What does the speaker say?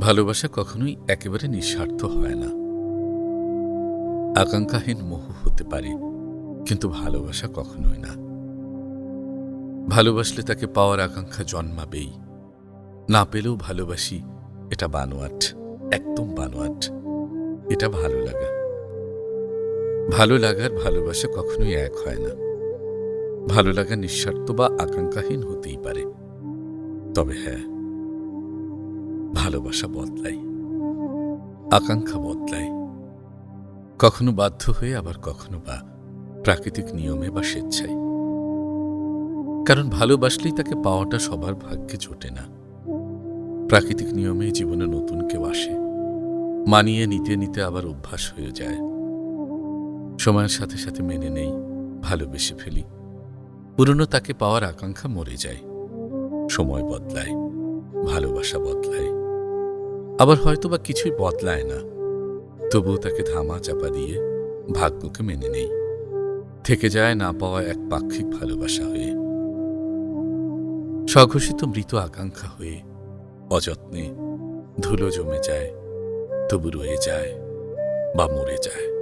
ভালোবাসা কখনোই একেবারে নিঃস্বার্থ হয় না। আকাঙ্ক্ষাহীন মোহ হতে পারে, কিন্তু ভালোবাসা কখনোই না। ভালোবাসলে তাকে পাওয়ার আকাঙ্ক্ষা জন্মাবেই। না পেলেও ভালোবাসি, এটা বানোয়াট, একদম বানোয়াট। এটা ভালো লাগা। ভালো লাগার ভালোবাসা কখনোই এক হয় না। ভালো লাগা নিঃস্বার্থ বা আকাঙ্ক্ষাহীন হতেই পারে। তবে হ্যাঁ ভালোবাসা বদলায়, আকাঙ্ক্ষা বদলায়। কখনো বাধ্য হয়ে, আবার কখনো বা প্রাকৃতিক নিয়মে বা স্বেচ্ছায়। কারণ ভালোবাসলেই তাকে পাওয়াটা সবার ভাগ্যে জোটে না। প্রাকৃতিক নিয়মে জীবনে নতুন কেউ আসে, মানিয়ে নিতে নিতে আবার অভ্যাস হয়ে যায়। সময়ের সাথে সাথে মেনে নেই, ভালোবেসে ফেলি। পুরনো তাকে পাওয়ার আকাঙ্ক্ষা মরে যায়। সময় বদলায়, ভালোবাসা বদলায়। আবার হয়তো বা কিছুই বদলায় না। তবুও তাকে ধামা চাপা দিয়ে ভাগ্যকে মেনে নেই। থেকে যায় না পাওয়া এক পাক্ষিক ভালোবাসা হয়ে। স্বঘোষিত মৃত আকাঙ্ক্ষা হয়ে অযত্নে ধুলো জমে যায়, তবু রয়ে যায় বা মরে যায়।